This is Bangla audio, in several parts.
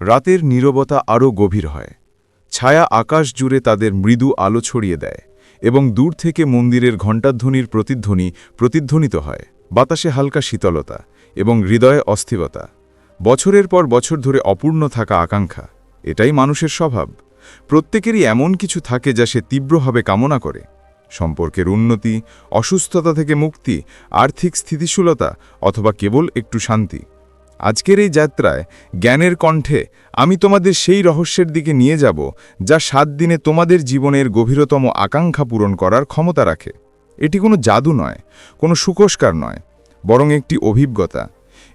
রাতের নীরবতা আরও গভীর হয়। ছায়া আকাশ জুড়ে তাদের মৃদু আলো ছড়িয়ে দেয় এবং দূর থেকে মন্দিরের ঘণ্টাধ্বনির প্রতিধ্বনি প্রতিধ্বনিত হয়। বাতাসে হালকা শীতলতা এবং হৃদয়ে অস্থিরতা। বছরের পর বছর ধরে অপূর্ণ থাকা আকাঙ্ক্ষা, এটাই মানুষের স্বভাব। প্রত্যেকেরই এমন কিছু থাকে যা সে তীব্রভাবে কামনা করে। সম্পর্কের উন্নতি, অসুস্থতা থেকে মুক্তি, আর্থিক স্থিতিশীলতা অথবা কেবল একটু শান্তি। আজকের এই যাত্রায় জ্ঞানের কণ্ঠে আমি তোমাদের সেই রহস্যের দিকে নিয়ে যাব, যা সাত দিনে তোমাদের জীবনের গভীরতম আকাঙ্ক্ষা পূরণ করার ক্ষমতা রাখে। এটি কোনো জাদু নয়, কোনো সুকস্কার নয়, বরং একটি অভিজ্ঞতা।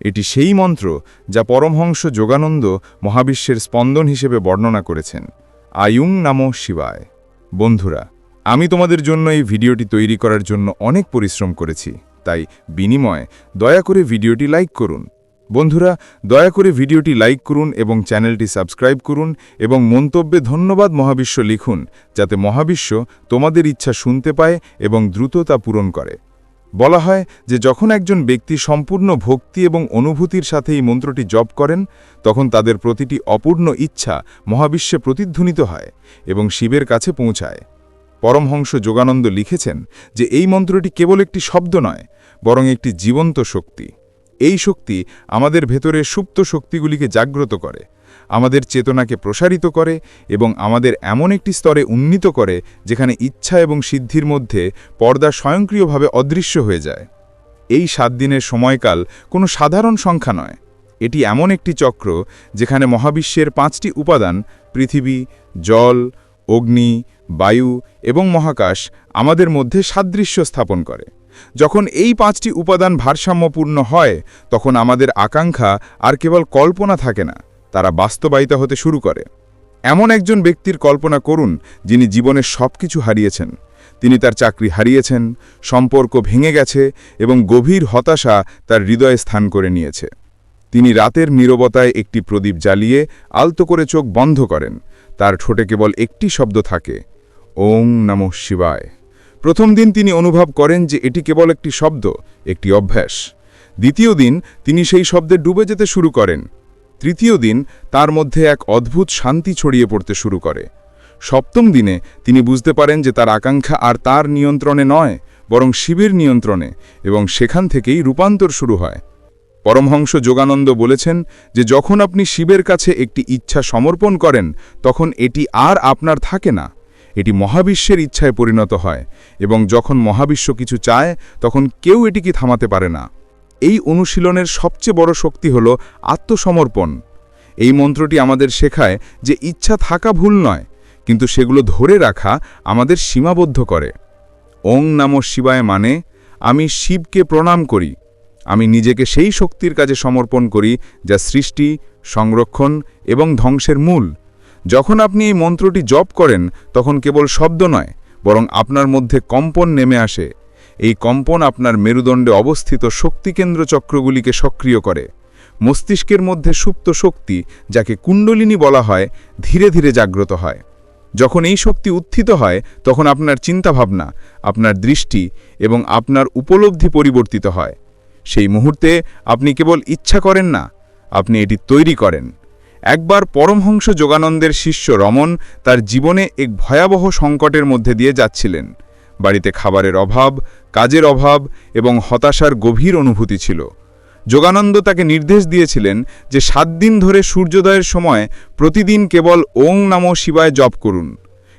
এটি সেই মন্ত্র যা পরমহংস যোগানন্দ মহাবিশ্বের স্পন্দন হিসেবে বর্ণনা করেছেন। আয়ুং নামো শিবায়। বন্ধুরা, আমি তোমাদের জন্য এই ভিডিওটি তৈরি করার জন্য অনেক পরিশ্রম করেছি, তাই বিনিময়ে দয়া করে ভিডিওটি লাইক করুন। বন্ধুরা, দয়া করে ভিডিওটি লাইক করুন এবং চ্যানেলটি সাবস্ক্রাইব করুন এবং মন্তব্যে ধন্যবাদ মহাবিশ্ব লিখুন, যাতে মহাবিশ্ব তোমাদের ইচ্ছা শুনতে পায় এবং দ্রুত তা পূরণ করে। বলা হয় যে, যখন একজন ব্যক্তি সম্পূর্ণ ভক্তি এবং অনুভূতির সাথে এই মন্ত্রটি জপ করেন, তখন তাদের প্রতিটি অপূর্ণ ইচ্ছা মহাবিশ্বে প্রতিধ্বনিত হয় এবং শিবের কাছে পৌঁছায়। পরমহংস যোগানন্দ লিখেছেন যে, এই মন্ত্রটি কেবল একটি শব্দ নয়, বরং একটি জীবন্ত শক্তি। এই শক্তি আমাদের ভেতরে সুপ্ত শক্তিগুলিকে জাগ্রত করে, আমাদের চেতনাকে প্রসারিত করে এবং আমাদের এমন একটি স্তরে উন্নীত করে যেখানে ইচ্ছা এবং সিদ্ধির মধ্যে পর্দা স্বয়ংক্রিয়ভাবে অদৃশ্য হয়ে যায়। এই সাত দিনের সময়কাল কোনো সাধারণ সংখ্যা নয়। এটি এমন একটি চক্র যেখানে মহাবিশ্বের পাঁচটি উপাদান, পৃথিবী, জল, অগ্নি, বায়ু এবং মহাকাশ আমাদের মধ্যে সাদৃশ্য স্থাপন করে। যখন এই পাঁচটি উপাদান ভারসাম্যপূর্ণ হয়, তখন আমাদের আকাঙ্ক্ষা আর কেবল কল্পনা থাকে না, তারা বাস্তবায়িত হতে শুরু করে। এমন একজন ব্যক্তির কল্পনা করুন, যিনি জীবনের সব কিছু হারিয়েছেন। তিনি তার চাকরি হারিয়েছেন, সম্পর্ক ভেঙে গেছে এবং গভীর হতাশা তার হৃদয়ে স্থান করে নিয়েছে। তিনি রাতের নীরবতায় একটি প্রদীপ জ্বালিয়ে আলতো করে চোখ বন্ধ করেন। তার ঠোঁটে কেবল একটি শব্দ থাকে ওং নমঃ শিবায়। প্রথম দিন তিনি অনুভব করেন যে এটি কেবল একটি শব্দ, একটি অভ্যাস। দ্বিতীয় দিন তিনি সেই শব্দে ডুবে যেতে শুরু করেন। তৃতীয় দিন তার মধ্যে এক অদ্ভুত শান্তি ছড়িয়ে পড়তে শুরু করে। সপ্তম দিনে তিনি বুঝতে পারেন যে তার আকাঙ্ক্ষা আর তার নিয়ন্ত্রণে নয়, বরং শিবের নিয়ন্ত্রণে এবং সেখান থেকেই রূপান্তর শুরু হয়। পরমহংস যোগানন্দ বলেছেন যে যখন আপনি শিবের কাছে একটি ইচ্ছা সমর্পণ করেন, তখন এটি আর আপনার থাকে না। এটি মহাবিশ্বের ইচ্ছায় পরিণত হয় এবং যখন মহাবিশ্ব কিছু চায়, তখন কেউ এটিকে থামাতে পারে না। এই অনুশীলনের সবচেয়ে বড় শক্তি হল আত্মসমর্পণ। এই মন্ত্রটি আমাদের শেখায় যে ইচ্ছা থাকা ভুল নয়, কিন্তু সেগুলো ধরে রাখা আমাদের সীমাবদ্ধ করে। ওং নাম শিবায় মানে আমি শিবকে প্রণাম করি, আমি নিজেকে সেই শক্তির কাজে সমর্পণ করি যা সৃষ্টি, সংরক্ষণ এবং ধ্বংসের মূল। যখন আপনি এই মন্ত্রটি জপ করেন, তখন কেবল শব্দ নয়, বরং আপনার মধ্যে কম্পন নেমে আসে। এই কম্পন আপনার মেরুদণ্ডে অবস্থিত শক্তিকেন্দ্র চক্রগুলিকে সক্রিয় করে। মস্তিষ্কের মধ্যে সুপ্ত শক্তি, যাকে কুণ্ডলিনী বলা হয়, ধীরে ধীরে জাগ্রত হয়। যখন এই শক্তি উত্থিত হয়, তখন আপনার চিন্তাভাবনা, আপনার দৃষ্টি এবং আপনার উপলব্ধি পরিবর্তিত হয়। সেই মুহূর্তে আপনি কেবল ইচ্ছা করেন না, আপনি এটি তৈরি করেন। একবার পরমহংস যোগানন্দের শিষ্য রমন তার জীবনে এক ভয়াবহ সংকটের মধ্যে দিয়ে যাচ্ছিলেন। বাড়িতে খাবারের অভাব, কাজের অভাব এবং হতাশার গভীর অনুভূতি ছিল। যোগানন্দ তাকে নির্দেশ দিয়েছিলেন যে সাত দিন ধরে সূর্যোদয়ের সময় প্রতিদিন কেবল ওং নাম শিবায় জপ করুন।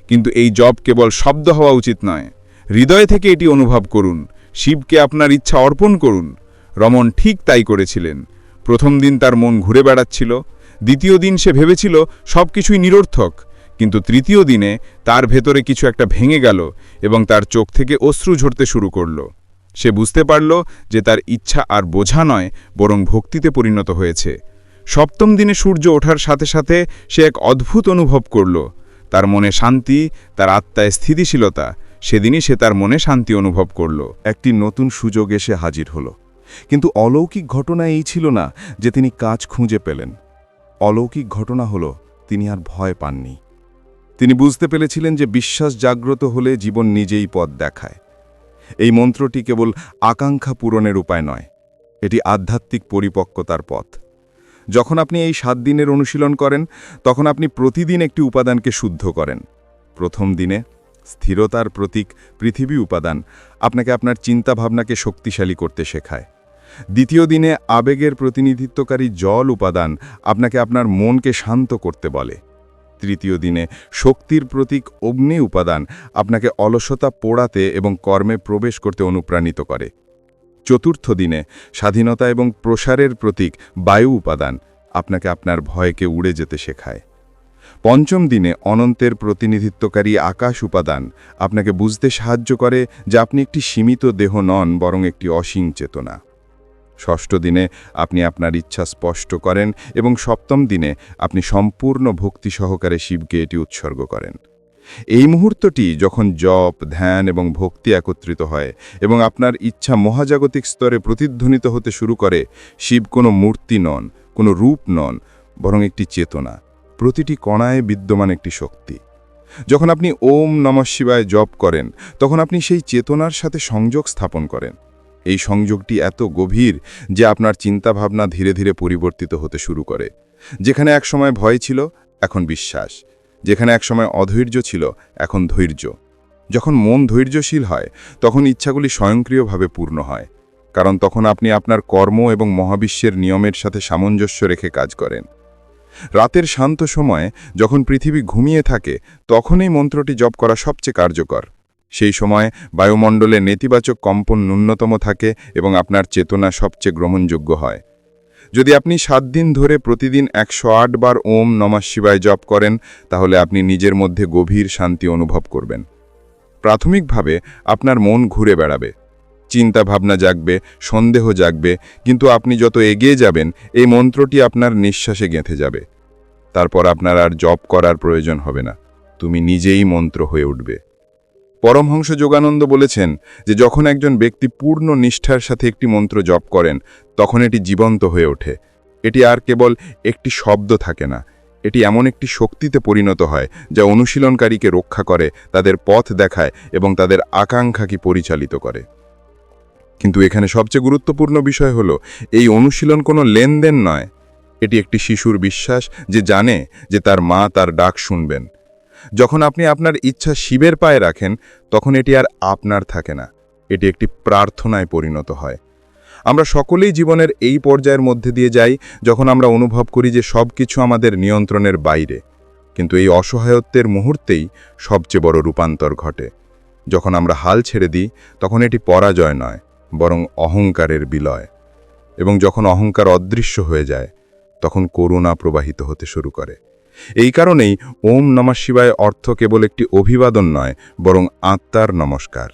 কিন্তু এই জপ কেবল শব্দ হওয়া উচিত নয়। হৃদয় থেকে এটি অনুভব করুন। শিবকে আপনার ইচ্ছা অর্পণ করুন। রমন ঠিক তাই করেছিলেন। প্রথম দিন তার মন ঘুরে বেড়াচ্ছিল। দ্বিতীয় দিন সে ভেবেছিল সব কিছুই নিরর্থক, কিন্তু তৃতীয় দিনে তার ভেতরে কিছু একটা ভেঙে গেল এবং তার চোখ থেকে অশ্রু ঝরতে শুরু করল। সে বুঝতে পারল যে তার ইচ্ছা আর বোঝা নয়, বরং ভক্তিতে পরিণত হয়েছে। সপ্তম দিনে সূর্য ওঠার সাথে সাথে সে এক অদ্ভুত অনুভব করল। তার মনে শান্তি, তার আত্মায় স্থিতিশীলতা, সেদিনই সে তার মনে শান্তি অনুভব করল। একটি নতুন সুযোগ এসে হাজির হল। কিন্তু অলৌকিক ঘটনা এই ছিল না যে তিনি কাজ খুঁজে পেলেন। অলৌকিক ঘটনা হল, তিনি আর ভয় পাননি। তিনি বুঝতে পেরেছিলেন যে বিশ্বাস জাগ্রত হলে জীবন নিজেই পথ দেখায়। এই মন্ত্রটি কেবল আকাঙ্ক্ষা পূরণের উপায় নয়, এটি আধ্যাত্মিক পরিপক্কতার পথ। যখন আপনি এই সাত দিনের অনুশীলন করেন, তখন আপনি প্রতিদিন একটি উপাদানকে শুদ্ধ করেন। প্রথম দিনে স্থিরতার প্রতীক পৃথিবী উপাদান, আপনাকে আপনার চিন্তাভাবনাকে শক্তিশালী করতে শেখায়। দ্বিতীয় দিনে আবেগের প্রতিনিধিত্বকারী জল উপাদান আপনাকে আপনার মনকে শান্ত করতে বলে। তৃতীয় দিনে শক্তির প্রতীক অগ্নি উপাদান আপনাকে অলসতা পোড়াতে এবং কর্মে প্রবেশ করতে অনুপ্রাণিত করে। চতুর্থ দিনে স্বাধীনতা এবং প্রসারের প্রতীক বায়ু উপাদান আপনাকে আপনার ভয়কে উড়ে যেতে শেখায়। পঞ্চম দিনে অনন্তের প্রতিনিধিত্বকারী আকাশ উপাদান আপনাকে বুঝতে সাহায্য করে যে আপনি একটি সীমিত দেহ নন, বরং একটি অসীম চেতনা। ষষ্ঠ দিনে আপনি আপনার ইচ্ছা স্পষ্ট করেন এবং সপ্তম দিনে আপনি সম্পূর্ণ ভক্তি সহকারে শিবকে এটি উৎসর্গ করেন। এই মুহূর্তটি যখন জপ, ধ্যান এবং ভক্তি একত্রিত হয় এবং আপনার ইচ্ছা মহাজাগতিক স্তরে প্রতিধ্বনিত হতে শুরু করে, শিব কোনো মূর্তি নন, কোনো রূপ নন, বরং একটি চেতনা, প্রতিটি কণায় বিদ্যমান একটি শক্তি। যখন আপনি ওম নমঃ শিবায় জপ করেন, তখন আপনি সেই চেতনার সাথে সংযোগ স্থাপন করেন। এই সংযোগটি এত গভীর যে আপনার চিন্তাভাবনা ধীরে ধীরে পরিবর্তিত হতে শুরু করে। যেখানে একসময় ভয় ছিল, এখন বিশ্বাস। যেখানে একসময় অধৈর্য ছিল, এখন ধৈর্য। যখন মন ধৈর্যশীল হয়, তখন ইচ্ছাগুলি স্বয়ংক্রিয়ভাবে পূর্ণ হয়। কারণ তখন আপনি আপনার কর্ম এবং মহাবিশ্বের নিয়মের সাথে সামঞ্জস্য রেখে কাজ করেন। রাতের শান্ত সময়ে যখন পৃথিবী ঘুমিয়ে থাকে, তখনই মন্ত্রটি জপ করা সবচেয়ে কার্যকর। সেই সময় বায়ুমণ্ডলে নেতিবাচক কম্পন ন্যূনতম থাকে এবং আপনার চেতনা সবচেয়ে গ্রহণযোগ্য হয়। যদি আপনি সাত দিন ধরে প্রতিদিন একশো আট বার ওম নমঃ শিবায় জপ করেন, তাহলে আপনি নিজের মধ্যে গভীর শান্তি অনুভব করবেন। প্রাথমিকভাবে আপনার মন ঘুরে বেড়াবে। চিন্তা ভাবনা জাগবে, সন্দেহ জাগবে, কিন্তু আপনি যত এগিয়ে যাবেন, এই মন্ত্রটি আপনার নিঃশ্বাসে গেঁথে যাবে। তারপর আপনার আর জপ করার প্রয়োজন হবে না। তুমি নিজেই মন্ত্র হয়ে উঠবে। পরমহংস যোগানন্দ বলেছেন যে যখন একজন ব্যক্তি পূর্ণ নিষ্ঠার সাথে একটি মন্ত্র জপ করেন, তখন এটি জীবন্ত হয়ে ওঠে। এটি আর কেবল একটি শব্দ থাকে না। এটি এমন একটি শক্তিতে পরিণত হয় যা অনুশীলনকারীকে রক্ষা করে, তাদের পথ দেখায় এবং তাদের আকাঙ্ক্ষাকে পরিচালিত করে। কিন্তু এখানে সবচেয়ে গুরুত্বপূর্ণ বিষয় হল, এই অনুশীলন কোনো লেনদেন নয়। এটি একটি শিশুর বিশ্বাস যে জানে যে তার মা তার ডাক শুনবেন। যখন আপনি আপনার ইচ্ছা শিবের পায়ে রাখেন, তখন এটি আর আপনার থাকে না। এটি একটি প্রার্থনায় পরিণত হয়। আমরা সকলেই জীবনের এই পর্যায়ের মধ্যে দিয়ে যাই, যখন আমরা অনুভব করি যে সব কিছু আমাদের নিয়ন্ত্রণের বাইরে। কিন্তু এই অসহায়ত্বের মুহূর্তেই সবচেয়ে বড় রূপান্তর ঘটে। যখন আমরা হাল ছেড়ে দিই, তখন এটি পরাজয় নয়, বরং অহংকারের বিলয়। এবং যখন অহংকার অদৃশ্য হয়ে যায়, তখন করুণা প্রবাহিত হতে শুরু করে। এই কারণেই ওম নমঃ শিবায় অর্থ কেবল একটি অভিবাদন নয়, বরং আত্মার নমস্কার।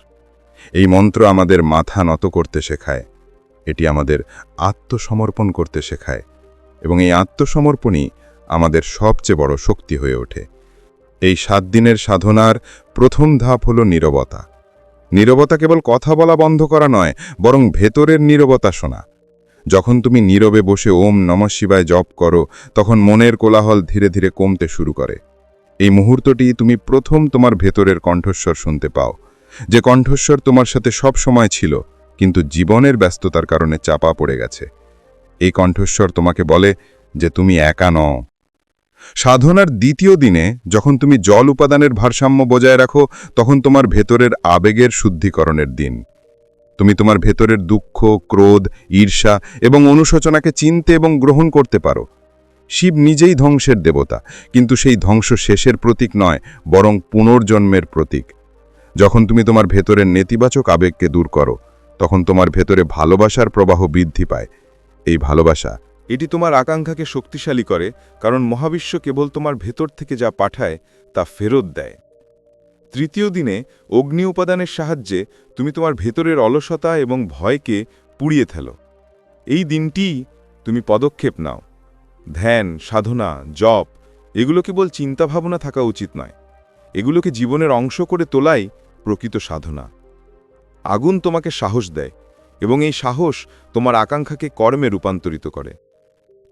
এই মন্ত্র আমাদের মাথা নত করতে শেখায়। এটি আমাদের আত্মসমর্পণ করতে শেখায়। এবং এই আত্মসমর্পণই আমাদের সবচেয়ে বড় শক্তি হয়ে ওঠে। এই সাত দিনের সাধনার প্রথম ধাপ হল নীরবতা। নীরবতা কেবল কথা বলা বন্ধ করা নয়, বরং ভেতরের নীরবতা শোনা। যখন তুমি নীরবে বসে ওম নমঃ শিবায় জপ করো, তখন মনের কোলাহল ধীরে ধীরে কমতে শুরু করে। এই মুহূর্তটি তুমি প্রথম তোমার ভেতরের কণ্ঠস্বর শুনতে পাও। যে কণ্ঠস্বর তোমার সাথে সব সময় ছিল, কিন্তু জীবনের ব্যস্ততার কারণে চাপা পড়ে গেছে। এই কণ্ঠস্বর তোমাকে বলে যে তুমি একা নও। সাধনার দ্বিতীয় দিনে যখন তুমি জল উপাদানের ভারসাম্য বজায় রাখো, তখন তোমার ভেতরের আবেগের শুদ্ধিকরণের দিন। তুমি তোমার ভেতরের দুঃখ, ক্রোধ, ঈর্ষা এবং অনুশোচনাকে চিনতে এবং গ্রহণ করতে পারো। শিব নিজেই ধ্বংসের দেবতা, কিন্তু সেই ধ্বংস শেষের প্রতীক নয়, বরং পুনর্জন্মের প্রতীক। যখন তুমি তোমার ভেতরের নেতিবাচক আবেগকে দূর করো, তখন তোমার ভেতরে ভালোবাসার প্রবাহ বৃদ্ধি পায়। এই ভালোবাসা, এটি তোমার আকাঙ্ক্ষাকে শক্তিশালী করে, কারণ মহাবিশ্ব কেবল তোমার ভেতর থেকে যা পাঠায়, তা ফেরত দেয়। তৃতীয় দিনে অগ্নি উপাদানের সাহায্যে তুমি তোমার ভেতরের অলসতা এবং ভয়কে পুড়িয়ে ফেলো। এই দিনটি তুমি পদক্ষেপ নাও। ধ্যান, সাধনা, জপ, এগুলো কেবল চিন্তাভাবনা থাকা উচিত নয়। এগুলোকে জীবনের অংশ করে তোলাই প্রকৃত সাধনা। আগুন তোমাকে সাহস দেয় এবং এই সাহস তোমার আকাঙ্ক্ষাকে কর্মে রূপান্তরিত করে।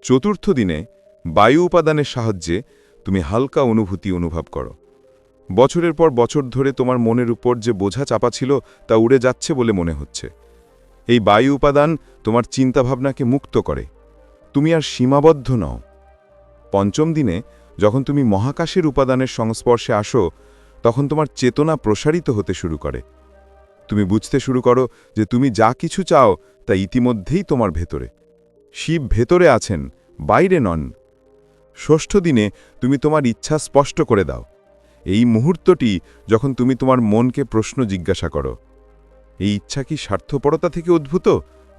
চতুর্থ দিনে বায়ু উপাদানের সাহায্যে তুমি হালকা অনুভূতি অনুভব করো। বছরের পর বছর ধরে তোমার মনের উপর যে বোঝা চাপা ছিল তা উড়ে যাচ্ছে বলে মনে হচ্ছে। এই বায়ু উপাদান তোমার চিন্তাভাবনাকে মুক্ত করে। তুমি আর সীমাবদ্ধ নও। পঞ্চম দিনে যখন তুমি মহাকাশের উপাদানের সংস্পর্শে আসো, তখন তোমার চেতনা প্রসারিত হতে শুরু করে। তুমি বুঝতে শুরু করো যে তুমি যা কিছু চাও তা ইতিমধ্যেই তোমার ভেতরে। শিব ভেতরে আছেন, বাইরে নন। ষষ্ঠ দিনে তুমি তোমার ইচ্ছা স্পষ্ট করে দাও। এই মুহূর্তটি যখন তুমি তোমার মনকে প্রশ্ন জিজ্ঞাসা করো। এই ইচ্ছা কি স্বার্থপরতা থেকে উদ্ভূত,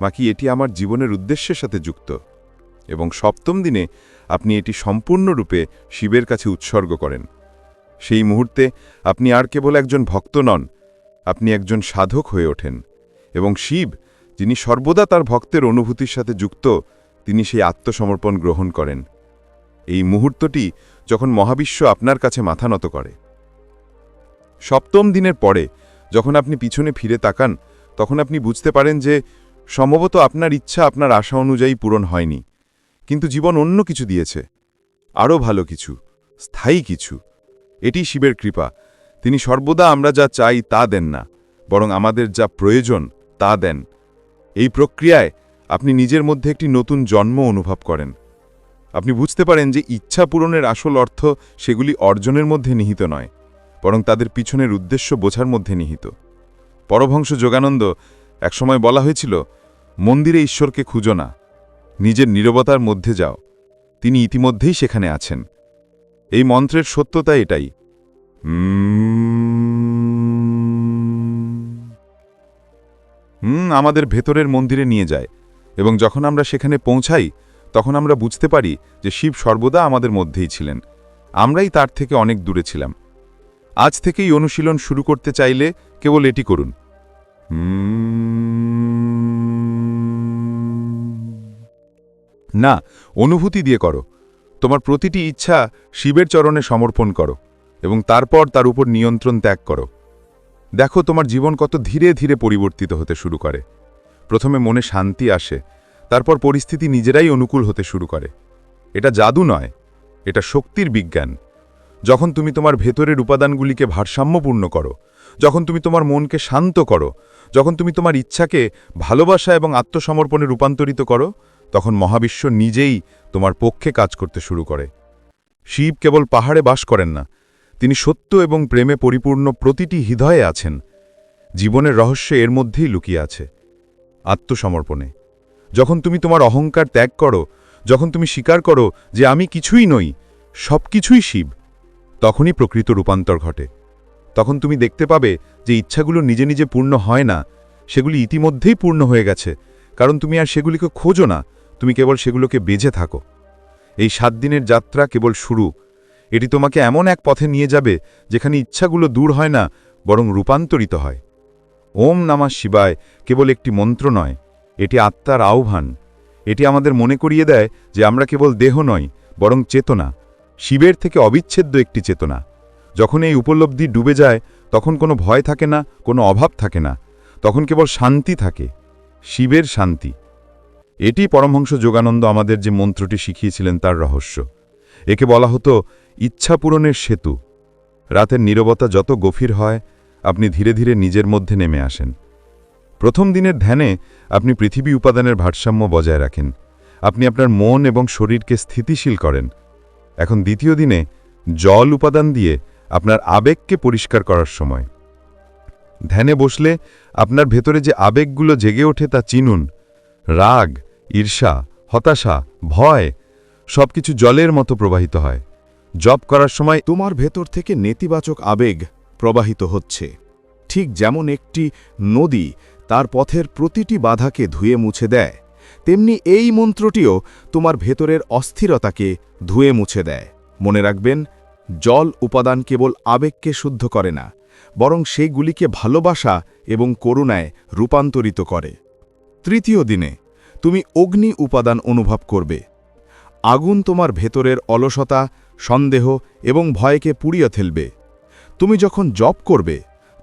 নাকি এটি আমার জীবনের উদ্দেশ্যের সাথে যুক্ত? এবং সপ্তম দিনে আপনি এটি সম্পূর্ণরূপে শিবের কাছে উৎসর্গ করেন। সেই মুহূর্তে আপনি আর কেবল একজন ভক্ত নন, আপনি একজন সাধক হয়ে ওঠেন। এবং শিব, যিনি সর্বদা তার ভক্তের অনুভূতির সাথে যুক্ত, তিনি সেই আত্মসমর্পণ গ্রহণ করেন। এই মুহূর্তটি যখন মহাবিশ্ব আপনার কাছে মাথা নত করে। সপ্তম দিনের পরে যখন আপনি পিছনে ফিরে তাকান, তখন আপনি বুঝতে পারেন যে সম্ভবত আপনার ইচ্ছা আপনার আশা অনুযায়ী পূরণ হয়নি। কিন্তু জীবন অন্য কিছু দিয়েছে। আরও ভালো কিছু, স্থায়ী কিছু। এটি শিবের কৃপা। তিনি সর্বদা আমরা যা চাই তা দেন না, বরং আমাদের যা প্রয়োজন তা দেন। এই প্রক্রিয়ায় আপনি নিজের মধ্যে একটি নতুন জন্ম অনুভব করেন। আপনি বুঝতে পারেন যে ইচ্ছা পূরণের আসল অর্থ সেগুলি অর্জনের মধ্যে নিহিত নয়, বরং তাদের পিছনের উদ্দেশ্য বোঝার মধ্যে নিহিত। পরভংশ যোগানন্দ একসময় বলা হয়েছিল, মন্দিরে ঈশ্বরকে খুঁজো না, নিজের নীরবতার মধ্যে যাও। তিনি ইতিমধ্যেই সেখানে আছেন। এই মন্ত্রের সত্যতা এটাই। হুম, আমাদের ভেতরের মন্দিরে নিয়ে যায়, এবং যখন আমরা সেখানে পৌঁছাই তখন আমরা বুঝতে পারি যে শিব সর্বদা আমাদের মধ্যেই ছিলেন। আমরাই তার থেকে অনেক দূরে ছিলাম। আজ থেকেই অনুশীলন শুরু করতে চাইলে কেবল এটি করুন। না, অনুভূতি দিয়ে করো। তোমার প্রতিটি ইচ্ছা শিবের চরণে সমর্পণ করো এবং তারপর তার উপর নিয়ন্ত্রণ ত্যাগ করো। দেখো, তোমার জীবন কত ধীরে ধীরে পরিবর্তিত হতে শুরু করে। প্রথমে মনে শান্তি আসে তারপর পরিস্থিতি নিজেরাই অনুকূল হতে শুরু করে। এটা জাদু নয়, এটা শক্তির বিজ্ঞান। যখন তুমি তোমার ভেতরের উপাদানগুলিকে ভারসাম্যপূর্ণ করো, যখন তুমি তোমার মনকে শান্ত করো, যখন তুমি তোমার ইচ্ছাকে ভালোবাসা এবং আত্মসমর্পণে রূপান্তরিত করো, তখন মহাবিশ্ব নিজেই তোমার পক্ষে কাজ করতে শুরু করে। শিব কেবল পাহাড়ে বাস করেন না, তিনি সত্য এবং প্রেমে পরিপূর্ণ প্রতিটি হৃদয়ে আছেন। জীবনের রহস্য এর মধ্যেই লুকিয়ে আছে, আত্মসমর্পণে। যখন তুমি তোমার অহংকার ত্যাগ করো, যখন তুমি স্বীকার করো যে আমি কিছুই নই সব কিছুই শিব, তখনই প্রকৃত রূপান্তর ঘটে। তখন তুমি দেখতে পাবে যে ইচ্ছাগুলো নিজে নিজে পূর্ণ হয় না, সেগুলি ইতিমধ্যেই পূর্ণ হয়ে গেছে, কারণ তুমি আর সেগুলিকে খোঁজো না, তুমি কেবল সেগুলোকে বেজে থাকো। এই সাত দিনের যাত্রা কেবল শুরু। এটি তোমাকে এমন এক পথে নিয়ে যাবে যেখানে ইচ্ছাগুলো দূর হয় না, বরং রূপান্তরিত হয়। ওম নামা শিবায়, কেবল একটি মন্ত্র নয়। এটি আত্মার আহ্বান। এটি আমাদের মনে করিয়ে দেয় যে আমরা কেবল দেহ নয়, বরং চেতনা। শিবের থেকে অবিচ্ছেদ্য একটি চেতনা। যখন এই উপলব্ধি ডুবে যায়, তখন কোনো ভয় থাকে না, কোনো অভাব থাকে না। তখন কেবল শান্তি থাকে, শিবের শান্তি। এটি পরমহংস যোগানন্দ আমাদের যে মন্ত্রটি শিখিয়েছিলেন তার রহস্য। একে বলা হতো, ইচ্ছা পূরণের সেতু। রাতের নীরবতা যত গভীর হয়, আপনি ধীরে ধীরে নিজের মধ্যে নেমে আসেন। প্রথম দিনের ধ্যানে আপনি পৃথিবী উপাদানের ভারসাম্য বজায় রাখেন। আপনি আপনার মন এবং শরীরকে স্থিতিশীল করেন। এখন দ্বিতীয় দিনে জল উপাদান দিয়ে আপনার আবেগকে পরিষ্কার করার সময়। ধ্যানে বসলে আপনার ভেতরে যে আবেগগুলো জেগে ওঠে তা চিনুন। রাগ, ঈর্ষা, হতাশা, ভয় সবকিছু জলের মতো প্রবাহিত হয়। জপ করার সময় তোমার ভেতর থেকে নেতিবাচক আবেগ প্রবাহিত হচ্ছে। ঠিক যেমন একটি নদী তার পথের প্রতিটি বাধাকে ধুয়ে মুছে দেয়। তেমনি এই মন্ত্রটিও তোমার ভেতরের অস্থিরতাকে ধুয়ে মুছে দেয়। মনে রাখবেন, জল উপাদান কেবল আবেগকে শুদ্ধ করে না, বরং সেইগুলিকে ভালোবাসা এবং করুণায় রূপান্তরিত করে। তৃতীয় দিনে, তুমি অগ্নি উপাদান অনুভব করবে। আগুন তোমার ভেতরের অলসতা, সন্দেহ এবং ভয়কে পুড়িয়ে ফেলবে। তুমি যখন জপ করবে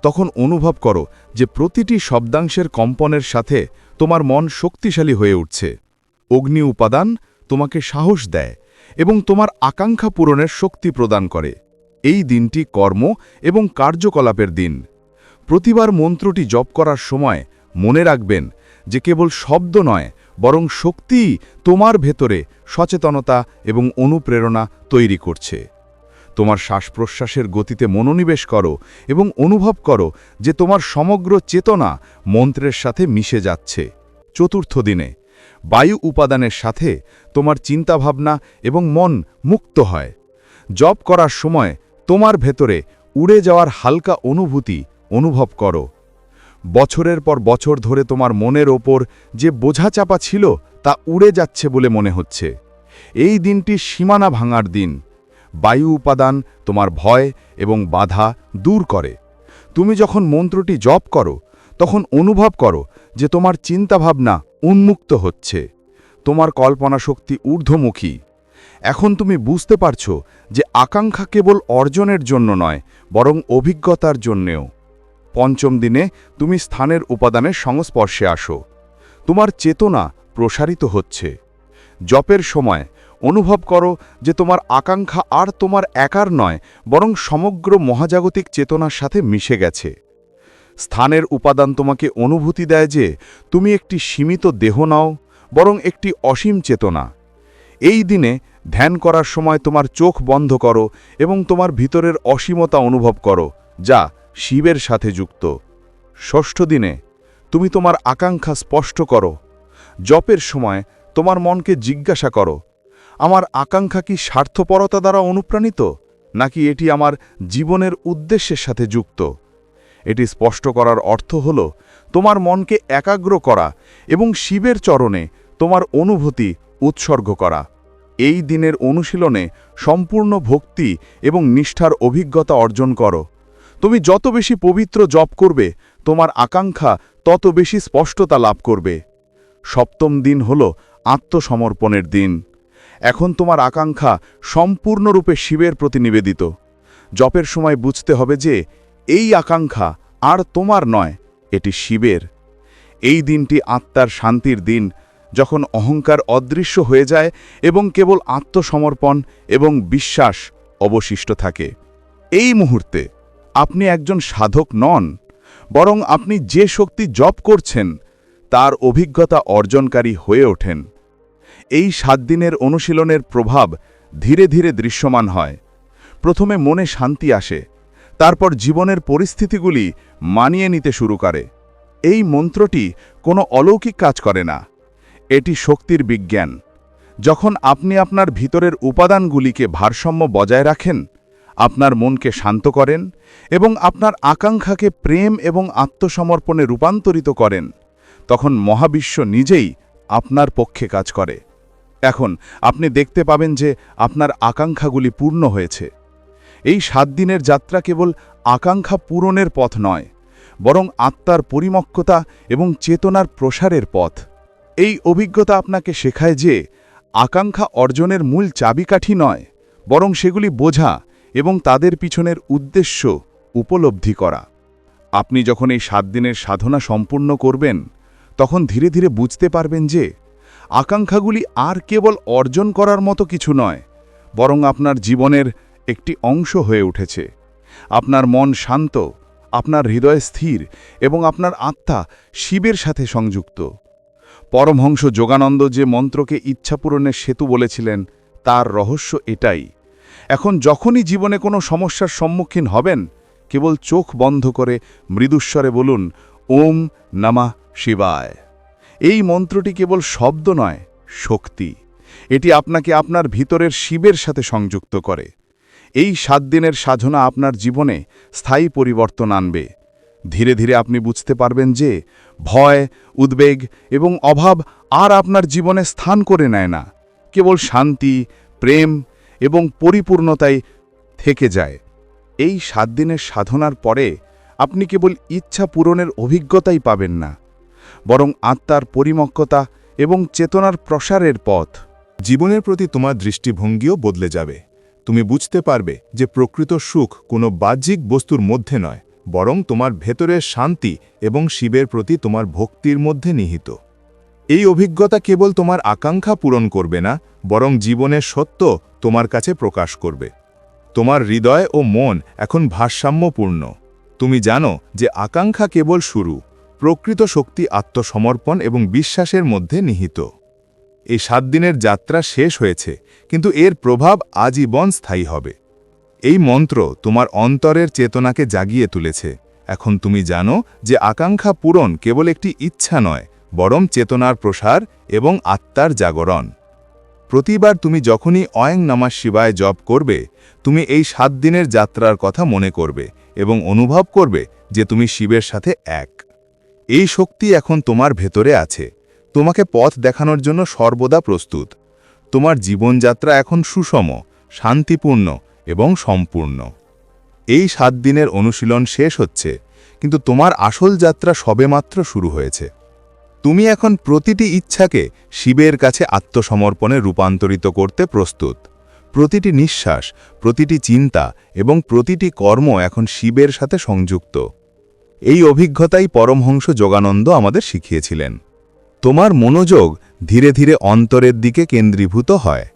তখন অনুভব করো যে প্রতিটি শব্দাংশের কম্পনের সাথে তোমার মন শক্তিশালী হয়ে উঠছে। অগ্নি উপাদান তোমাকে সাহস দেয় এবং তোমার আকাঙ্ক্ষা পূরণের শক্তি প্রদান করে। এই দিনটি কর্ম এবং কার্যকলাপের দিন। প্রতিবার মন্ত্রটি জপ করার সময় মনে রাখবেন যে কেবল শব্দ নয়, বরং শক্তি তোমার ভেতরে সচেতনতা এবং অনুপ্রেরণা তৈরি করছে। তোমার শ্বাস প্রশ্বাসের গতিতে মনোনিবেশ করো এবং অনুভব করো যে তোমার সমগ্র চেতনা মন্ত্রের সাথে মিশে যাচ্ছে। চতুর্থ দিনে, বায়ু উপাদানের সাথে তোমার চিন্তাভাবনা এবং মন মুক্ত হয়। জব করার সময় তোমার ভেতরে উড়ে যাওয়ার হালকা অনুভূতি অনুভব করো। বছরের পর বছর ধরে তোমার মনের ওপর যে বোঝা চাপা ছিল তা উড়ে যাচ্ছে বলে মনে হচ্ছে। এই দিনটি সীমানা ভাঙার দিন। বায়ু উপাদান তোমার ভয় এবং বাধা দূর করে। তুমি যখন মন্ত্রটি জপ করো, তখন অনুভব করো যে তোমার চিন্তাভাবনা উন্মুক্ত হচ্ছে। তোমার কল্পনা শক্তি ঊর্ধ্বমুখী। এখন তুমি বুঝতে পারছ যে আকাঙ্ক্ষা কেবল অর্জনের জন্য নয়, বরং অভিজ্ঞতার জন্যেও। পঞ্চম দিনে তুমি স্থানের উপাদানের সংস্পর্শে আসো। তোমার চেতনা প্রসারিত হচ্ছে। জপের সময় অনুভব করো যে তোমার আকাঙ্ক্ষা আর তোমার একার নয়, বরং সমগ্র মহাজাগতিক চেতনার সাথে মিশে গেছে। স্থানের উপাদান তোমাকে অনুভূতি দেয় যে তুমি একটি সীমিত দেহ নাও, বরং একটি অসীম চেতনা। এই দিনে ধ্যান করার সময় তোমার চোখ বন্ধ করো এবং তোমার ভিতরের অসীমতা অনুভব করো, যা শিবের সাথে যুক্ত। ষষ্ঠ দিনে তুমি তোমার আকাঙ্ক্ষা স্পষ্ট করো। জপের সময় তোমার মনকে জিজ্ঞাসা করো আমার আকাঙ্ক্ষা কি স্বার্থপরতা দ্বারা অনুপ্রাণিত, নাকি এটি আমার জীবনের উদ্দেশ্যের সাথে যুক্ত? এটি স্পষ্ট করার অর্থ হল, তোমার মনকে একাগ্র করা এবং শিবের চরণে তোমার অনুভূতি উৎসর্গ করা। এই দিনের অনুশীলনে সম্পূর্ণ ভক্তি এবং নিষ্ঠার অভিজ্ঞতা অর্জন করো। তুমি যত বেশি পবিত্র জপ করবে, তোমার আকাঙ্ক্ষা তত বেশি স্পষ্টতা লাভ করবে। সপ্তম দিন হল আত্মসমর্পণের দিন। এখন তোমার আকাঙ্ক্ষা সম্পূর্ণরূপে শিবের প্রতি নিবেদিত। জপের সময় বুঝতে হবে যে, এই আকাঙ্ক্ষা আর তোমার নয়, এটি শিবের। এই দিনটি আত্মার শান্তির দিন, যখন অহংকার অদৃশ্য হয়ে যায় এবং কেবল আত্মসমর্পণ এবং বিশ্বাস অবশিষ্ট থাকে। এই মুহূর্তে আপনি একজন সাধক নন, বরং আপনি যে শক্তি জপ করছেন, তার অভিজ্ঞতা অর্জনকারী হয়ে ওঠেন। এই সাত দিনের অনুশীলনের প্রভাব ধীরে ধীরে দৃশ্যমান হয়। প্রথমে মনে শান্তি আসে, তারপর জীবনের পরিস্থিতিগুলি মানিয়ে নিতে শুরু করে। এই মন্ত্রটি কোনো অলৌকিক কাজ করে না। এটি শক্তির বিজ্ঞান। যখন আপনি আপনার ভিতরের উপাদানগুলিকে ভারসাম্য বজায় রাখেন, আপনার মনকে শান্ত করেন এবং আপনার আকাঙ্ক্ষাকে প্রেম এবং আত্মসমর্পণে রূপান্তরিত করেন, তখন মহাবিশ্ব নিজেই আপনার পক্ষে কাজ করে। এখন আপনি দেখতে পাবেন যে আপনার আকাঙ্ক্ষাগুলি পূর্ণ হয়েছে। এই সাত দিনের যাত্রা কেবল আকাঙ্ক্ষা পূরণের পথ নয়, বরং আত্মার পরিমক্ষতা এবং চেতনার প্রসারের পথ। এই অভিজ্ঞতা আপনাকে শেখায় যে আকাঙ্ক্ষা অর্জনের মূল চাবিকাঠি নয়, বরং সেগুলি বোঝা এবং তাদের পিছনের উদ্দেশ্য উপলব্ধি করা। আপনি যখন এই সাত দিনের সাধনা সম্পূর্ণ করবেন, তখন ধীরে ধীরে বুঝতে পারবেন যে আকাঙ্ক্ষাগুলি আর কেবল অর্জন করার মতো কিছু নয়, বরং আপনার জীবনের একটি অংশ হয়ে উঠেছে। আপনার মন শান্ত, আপনার হৃদয় স্থির এবং আপনার আত্মা শিবের সাথে সংযুক্ত। পরমহংস যোগানন্দ যে মন্ত্রকে ইচ্ছাপূরণের সেতু বলেছিলেন, তার রহস্য এটাই। এখন যখনই জীবনে কোনো সমস্যার সম্মুখীন হবেন, কেবল চোখ বন্ধ করে মৃদুস্বরে বলুন, ওম নমঃ শিবায়। এই মন্ত্রটি কেবল শব্দ নয়, শক্তি। এটি আপনাকে আপনার ভিতরের শিবের সাথে সংযুক্ত করে। এই সাত দিনের সাধনা আপনার জীবনে স্থায়ী পরিবর্তন আনবে। ধীরে ধীরে আপনি বুঝতে পারবেন যে ভয়, উদ্বেগ এবং অভাব আর আপনার জীবনে স্থান করে নেয় না। কেবল শান্তি, প্রেম এবং পরিপূর্ণতাই থেকে যায়। এই সাত দিনের সাধনার পরে আপনি কেবল ইচ্ছা পূরণের অভিজ্ঞতাই পাবেন না। বরং আত্মার পরিমক্কতা এবং চেতনার প্রসারের পথ। জীবনের প্রতি তোমার দৃষ্টিভঙ্গিও বদলে যাবে। তুমি বুঝতে পারবে যে প্রকৃত সুখ কোনো বাহ্যিক বস্তুর মধ্যে নয়, বরং তোমার ভেতরের শান্তি এবং শিবের প্রতি তোমার ভক্তির মধ্যে নিহিত। এই অভিজ্ঞতা কেবল তোমার আকাঙ্ক্ষা পূরণ করবে না, বরং জীবনের সত্য তোমার কাছে প্রকাশ করবে। তোমার হৃদয় ও মন এখন ভারসাম্যপূর্ণ। তুমি জানো যে আকাঙ্ক্ষা কেবল শুরু। প্রকৃত শক্তি আত্মসমর্পণ এবং বিশ্বাসের মধ্যে নিহিত। এই সাত দিনের যাত্রা শেষ হয়েছে, কিন্তু এর প্রভাব আজীবন স্থায়ী হবে। এই মন্ত্র তোমার অন্তরের চেতনাকে জাগিয়ে তুলেছে। এখন তুমি জানো যে আকাঙ্ক্ষা পূরণ কেবল একটি ইচ্ছা নয়, বরং চেতনার প্রসার এবং আত্মার জাগরণ। প্রতিবার তুমি যখনই অয়ং নমঃ শিবায় জপ করবে, তুমি এই সাত দিনের যাত্রার কথা মনে করবে এবং অনুভব করবে যে তুমি শিবের সাথে এক। এই শক্তি এখন তোমার ভেতরে আছে। তোমাকে পথ দেখানোর জন্য সর্বদা প্রস্তুত। তোমার জীবনযাত্রা এখন সুষম, শান্তিপূর্ণ এবং সম্পূর্ণ। এই সাত দিনের অনুশীলন শেষ হচ্ছে, কিন্তু তোমার আসল যাত্রা সবেমাত্র শুরু হয়েছে। তুমি এখন প্রতিটি ইচ্ছাকে শিবের কাছে আত্মসমর্পণে রূপান্তরিত করতে প্রস্তুত। প্রতিটি নিঃশ্বাস, প্রতিটি চিন্তা এবং প্রতিটি কর্ম এখন শিবের সাথে সংযুক্ত। এই অভিজ্ঞতাই পরমহংস যোগানন্দ আমাদের শিখিয়েছিলেন। তোমার মনোযোগ ধীরে ধীরে অন্তরের দিকে কেন্দ্রীভূত হয়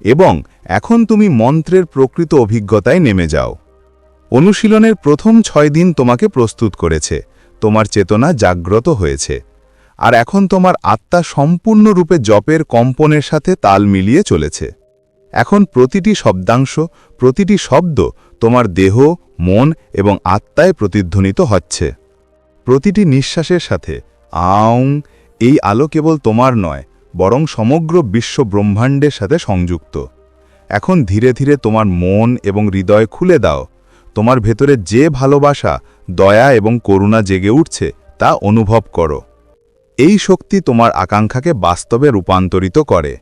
এবং এখন তুমি মন্ত্রের প্রকৃত অভিজ্ঞতায় নেমে যাও। অনুশীলনের প্রথম ছয় দিন তোমাকে প্রস্তুত করেছে, তোমার চেতনা জাগ্রত হয়েছে, আর এখন তোমার আত্মা সম্পূর্ণরূপে জপের কম্পনের সাথে তাল মিলিয়ে চলেছে। এখন প্রতিটি শব্দাংশ, প্রতিটি শব্দ তোমার দেহ, মন এবং আত্মায় প্রতিধ্বনিত হচ্ছে। প্রতিটি নিঃশ্বাসের সাথে আউং এই আলো কেবল তোমার নয়, বরং সমগ্র বিশ্ব ব্রহ্মাণ্ডের সাথে সংযুক্ত। এখন ধীরে ধীরে তোমার মন এবং হৃদয় খুলে দাও। তোমার ভেতরে যে ভালোবাসা, দয়া এবং করুণা জেগে উঠছে, তা অনুভব করো। এই শক্তি তোমার আকাঙ্ক্ষাকে বাস্তবে রূপান্তরিত করে।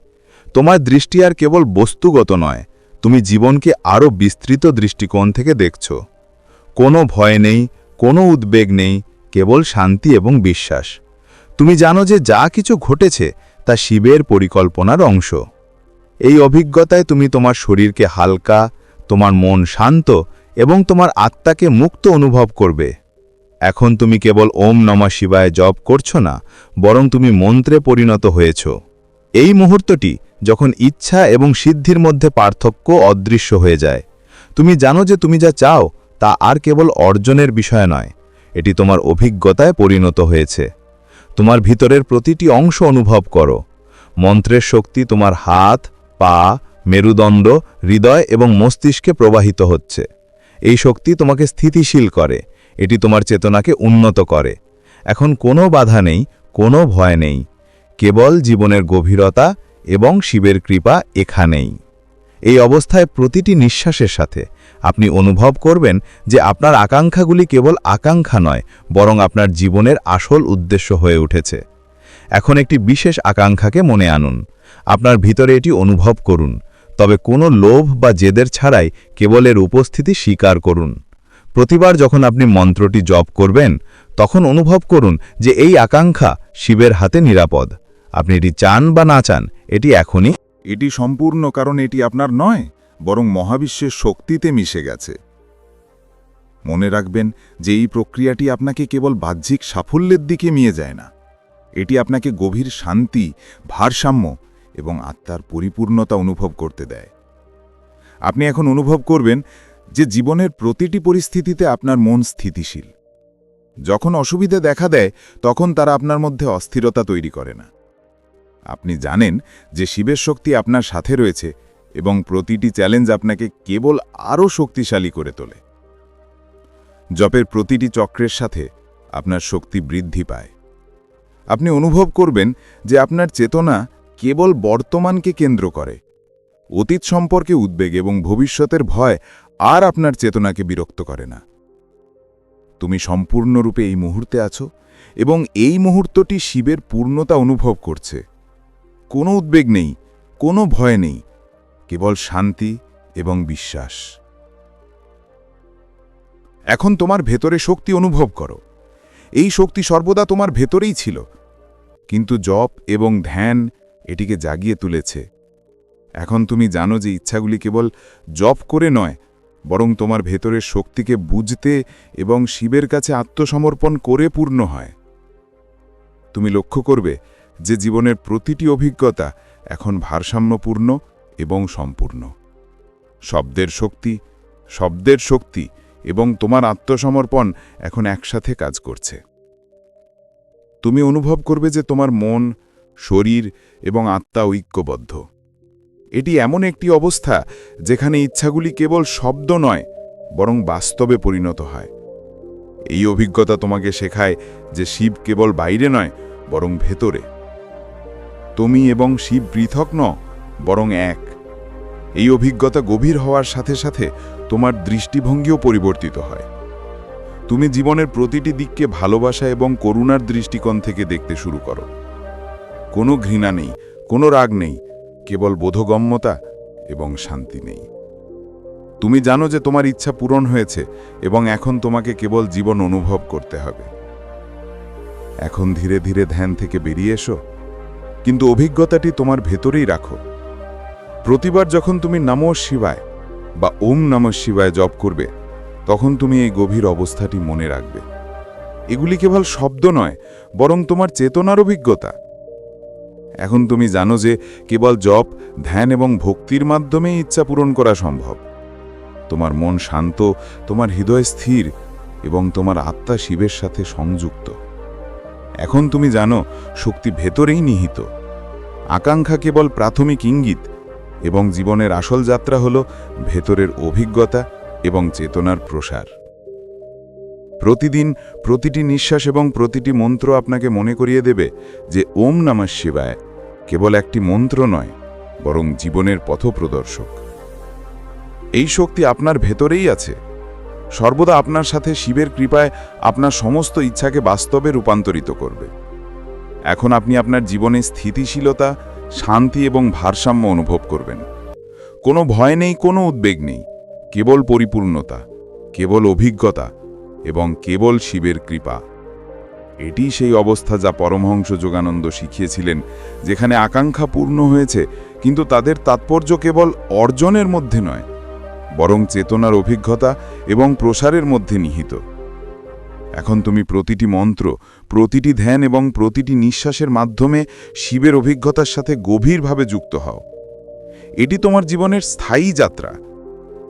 তোমার দৃষ্টি আর কেবল বস্তুগত নয় তুমি জীবনকে আরও বিস্তৃত দৃষ্টিকোণ থেকে দেখছ। কোনো ভয় নেই, কোনো উদ্বেগ নেই, কেবল শান্তি এবং বিশ্বাস। তুমি জানো যে যা কিছু ঘটেছে, তা শিবের পরিকল্পনার অংশ। এই অভিজ্ঞতায় তুমি তোমার শরীরকে হালকা, তোমার মন শান্ত এবং তোমার আত্মাকে মুক্ত অনুভব করবে। এখন তুমি কেবল ওম নমা শিবায় জপ করছ না, বরং তুমি মন্ত্রে পরিণত হয়েছ। এই মুহূর্তটি যখন ইচ্ছা এবং সিদ্ধির মধ্যে পার্থক্য অদৃশ্য হয়ে যায়। তুমি জানো যে তুমি যা চাও, তা আর কেবল অর্জনের বিষয় নয়। এটি তোমার অভিজ্ঞতায় পরিণত হয়েছে। তোমার ভিতরের প্রতিটি অংশ অনুভব করো। মন্ত্রের শক্তি তোমার হাত, পা, মেরুদণ্ড, হৃদয় এবং মস্তিষ্কে প্রবাহিত হচ্ছে। এই শক্তি তোমাকে স্থিতিশীল করে। এটি তোমার চেতনাকে উন্নত করে। এখন কোনো বাধা নেই, কোনো ভয় নেই। কেবল জীবনের গভীরতা এবং শিবের কৃপা এখানেই। এই অবস্থায় প্রতিটি নিঃশ্বাসের সাথে আপনি অনুভব করবেন যে আপনার আকাঙ্ক্ষাগুলি কেবল আকাঙ্ক্ষা নয়, বরং আপনার জীবনের আসল উদ্দেশ্য হয়ে উঠেছে। এখন একটি বিশেষ আকাঙ্ক্ষাকে মনে আনুন। আপনার ভিতরে এটি অনুভব করুন, তবে কোনো লোভ বা জেদের ছাড়াই কেবল এর উপস্থিতি স্বীকার করুন। প্রতিবার যখন আপনি মন্ত্রটি জপ করবেন, তখন অনুভব করুন যে এই আকাঙ্ক্ষা শিবের হাতে নিরাপদ। আপনি এটি চান বা না চান, এটি এখনই। এটি সম্পূর্ণ কারণ এটি আপনার নয়, বরং মহাবিশ্বের শক্তিতে মিশে গেছে। মনে রাখবেন যে এই প্রক্রিয়াটি আপনাকে কেবল বাহ্যিক সাফল্যের দিকে নিয়ে যায় না। এটি আপনাকে গভীর শান্তি, ভারসাম্য এবং আত্মার পরিপূর্ণতা অনুভব করতে দেয়। আপনি এখন অনুভব করবেন যে জীবনের প্রতিটি পরিস্থিতিতে আপনার মন স্থিতিশীল। যখন অসুবিধা দেখা দেয়, তখন তারা আপনার মধ্যে অস্থিরতা তৈরি করে না। আপনি জানেন যে শিবের শক্তি আপনার সাথে রয়েছে এবং প্রতিটি চ্যালেঞ্জ আপনাকে কেবল আরও শক্তিশালী করে তোলে। জপের প্রতিটি চক্রের সাথে আপনার শক্তি বৃদ্ধি পায়। আপনি অনুভব করবেন যে আপনার চেতনা কেবল বর্তমানকে কেন্দ্র করে। অতীত সম্পর্কে উদ্বেগ এবং ভবিষ্যতের ভয় আর আপনার চেতনাকে বিরক্ত করে না। তুমি সম্পূর্ণরূপে এই মুহূর্তে আছো এবং এই মুহূর্তটি শিবের পূর্ণতা অনুভব করছে। কোনো উদ্বেগ নেই, কোনো ভয় নেই, কেবল শান্তি এবং বিশ্বাস। এখন তোমার ভেতরে শক্তি অনুভব করো। এই শক্তি সর্বদা তোমার ভেতরেই ছিল, কিন্তু জপ এবং ধ্যান এটিকে জাগিয়ে তুলেছে। এখন তুমি জানো যে ইচ্ছাগুলি কেবল জপ করে নয়, বরং তোমার ভেতরের শক্তিকে বুঝতে এবং শিবের কাছে আত্মসমর্পণ করে পূর্ণ হয়। তুমি লক্ষ্য করবে যে জীবনের প্রতিটি অভিজ্ঞতা এখন ভারসাম্যপূর্ণ এবং সম্পূর্ণ। শব্দের শক্তি শব্দের শক্তি এবং তোমার আত্মসমর্পণ এখন একসাথে কাজ করছে। তুমি অনুভব করবে যে তোমার মন, শরীর এবং আত্মা ঐক্যবদ্ধ। এটি এমন একটি অবস্থা যেখানে ইচ্ছাগুলি কেবল শব্দ নয়, বরং বাস্তবে পরিণত হয়। এই অভিজ্ঞতা তোমাকে শেখায় যে শিব কেবল বাইরে নয়, বরং ভেতরে। তুমি এবং শিব পৃথক ন বরং এক। এই অভিজ্ঞতা গভীর হওয়ার সাথে সাথে তোমার দৃষ্টিভঙ্গিও পরিবর্তিত হয়। তুমি জীবনের প্রতিটি দিককে ভালোবাসা এবং করুণার দৃষ্টিকোণ থেকে দেখতে শুরু করো। কোনো ঘৃণা নেই, কোনো রাগ নেই, কেবল বোধগম্যতা এবং শান্তি নেই। তুমি জানো যে তোমার ইচ্ছা পূরণ হয়েছে এবং এখন তোমাকে কেবল জীবন অনুভব করতে হবে। এখন ধীরে ধীরে ধ্যান থেকে বেরিয়ে এসো। কিন্তু অভিজ্ঞতাটি তোমার ভেতরেই রাখো। প্রতিবার যখন তুমি নমঃ শিবায় বা ওম নমঃ শিবায় জপ করবে, তখন তুমি এই গভীর অবস্থাটি মনে রাখবে। এগুলি কেবল শব্দ নয়, বরং তোমার চেতনার অভিজ্ঞতা। এখন তুমি জানো যে কেবল জপ, ধ্যান এবং ভক্তির মাধ্যমে ইচ্ছা পূরণ করা সম্ভব। তোমার মন শান্ত, তোমার হৃদয় স্থির এবং তোমার আত্মা শিবের সাথে সংযুক্ত। এখন তুমি জানো, শক্তি ভেতরেই নিহিত। আকাঙ্ক্ষা কেবল প্রাথমিক ইঙ্গিত এবং জীবনের আসল যাত্রা হল ভেতরের অভিজ্ঞতা এবং চেতনার প্রসার। প্রতিদিন প্রতিটি নিঃশ্বাস এবং প্রতিটি মন্ত্র আপনাকে মনে করিয়ে দেবে যে ওম নমঃ শিবায় কেবল একটি মন্ত্র নয়, বরং জীবনের পথপ্রদর্শক। এই শক্তি আপনার ভেতরেই আছে। সর্বদা আপনার সাথে শিবের কৃপায় আপনার সমস্ত ইচ্ছাকে বাস্তবে রূপান্তরিত করবে। এখন আপনি আপনার জীবনে স্থিতিশীলতা, শান্তি এবং ভারসাম্য অনুভব করবেন। কোনো ভয় নেই, কোনো উদ্বেগ নেই, কেবল পরিপূর্ণতা, কেবল অভিজ্ঞতা এবং কেবল শিবের কৃপা। এটি সেই অবস্থা যা পরমহংস যোগানন্দ শিখিয়েছিলেন, যেখানে আকাঙ্ক্ষা পূর্ণ হয়েছে, কিন্তু তাদের তাৎপর্য কেবল অর্জনের মধ্যে নয় বরং চেতনার অভিজ্ঞতা এবং প্রসারের মধ্যে নিহিত। এখন তুমি প্রতিটি মন্ত্র, প্রতিটি ধ্যান এবং প্রতিটি নিঃশ্বাসের মাধ্যমে শিবের অভিজ্ঞতার সাথে গভীরভাবে যুক্ত হও। এটি তোমার জীবনের স্থায়ী যাত্রা।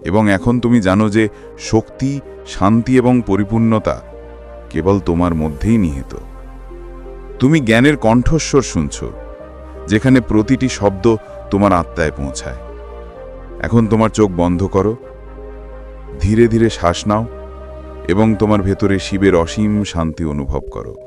এবং এখন তুমি জানো যে শক্তি, শান্তি এবং পরিপূর্ণতা কেবল তোমার মধ্যেই নিহিত। তুমি জ্ঞানের কণ্ঠস্বর শুনছ, যেখানে প্রতিটি শব্দ তোমার আত্মায় পৌঁছায়। এখন তোমার চোখ বন্ধ করো। ধীরে ধীরে শ্বাস নাও এবং তোমার ভেতরে শিবের অসীম শান্তি অনুভব করো।